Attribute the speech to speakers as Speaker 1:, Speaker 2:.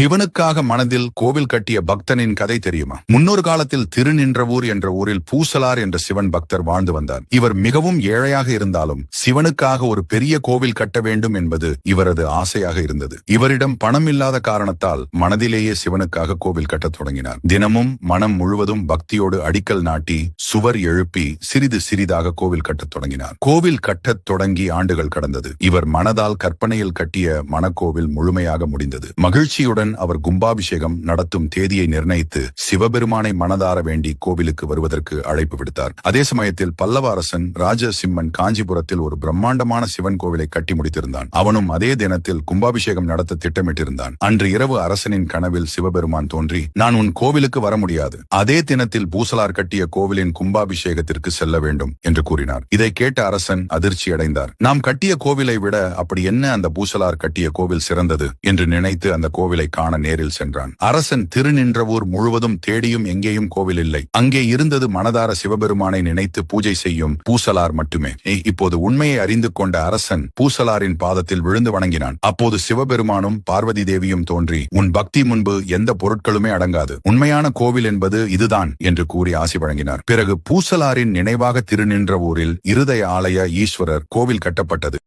Speaker 1: சிவனுக்காக மனதில் கோவில் கட்டிய பக்தனின் கதை தெரியுமா? முன்னொரு காலத்தில் திருநின்றவூர் என்ற ஊரில் பூசலார் என்ற சிவன் பக்தர் வாழ்ந்து வந்தார். இவர் மிகவும் ஏழையாக இருந்தாலும் சிவனுக்காக ஒரு பெரிய கோவில் கட்ட வேண்டும் என்பது இவரது ஆசையாக இருந்தது. இவரிடம் பணம் இல்லாத காரணத்தால் மனதிலேயே சிவனுக்காக கோவில் கட்டத் தொடங்கினார். தினமும் மனம் முழுவதும் பக்தியோடு அடிக்கல் நாட்டி சுவர் எழுப்பி சிறிது சிறிதாக கோவில் கட்டத் தொடங்கினார். கோவில் கட்டத் தொடங்கி ஆண்டுகள் கடந்தது. இவர் மனதால் கற்பனையில் கட்டிய மனக்கோவில் முழுமையாக முடிந்தது. மகிழ்ச்சியுடன் அவர் கும்பாபிஷேகம் நடத்தும் தேதியை நிர்ணயித்து சிவபெருமானை மனதார வேண்டி கோவிலுக்கு வருவதற்கு அழைப்பு விடுத்தார். அதே சமயத்தில் பல்லவ அரசன் ராஜசிம்மன் காஞ்சிபுரத்தில் ஒரு பிரம்மாண்டமான சிவன் கோவிலை கட்டி முடித்திருந்தான். அவனும் அதே தினத்தில் கும்பாபிஷேகம் நடத்த திட்டமிட்டிருந்தான். அன்று இரவு அரசனின் கனவில் சிவபெருமான் தோன்றி நான் உன் கோவிலுக்கு வர முடியாது. அதே தினத்தில் பூசலார் கட்டிய கோவிலின் கும்பாபிஷேகத்திற்கு செல்ல வேண்டும் என்று கூறினார். இதை கேட்ட அரசன் அதிர்ச்சி அடைந்தார். நாம் கட்டிய கோவிலை விட அப்படி என்ன அந்த பூசலார் கட்டிய கோவில் சிறந்தது? என்று நினைத்து அந்த கோவிலை காண நேரில் சென்றான். அரசன் திருநின்றவூர் முழுவதும் தேடியும் எங்கேயும் கோவில் இல்லை அங்கே இருந்தது மனதார சிவபெருமானை நினைத்து பூஜை செய்யும் பூசலார் மட்டுமே. இப்போது உண்மையை அறிந்து கொண்ட அரசன் பூசலாரின் பாதத்தில் விழுந்து வணங்கினான். அப்போது சிவபெருமானும் பார்வதி தேவியும் தோன்றி உன் பக்தி முன்பு எந்த பொருட்களுமே அடங்காது. உண்மையான கோவில் என்பது இதுதான் என்று கூறி ஆசி வழங்கினார். பிறகு பூசலாரின் நினைவாக திருநின்ற ஊரில் இருதய ஆலய ஈஸ்வரர் கோவில் கட்டப்பட்டது.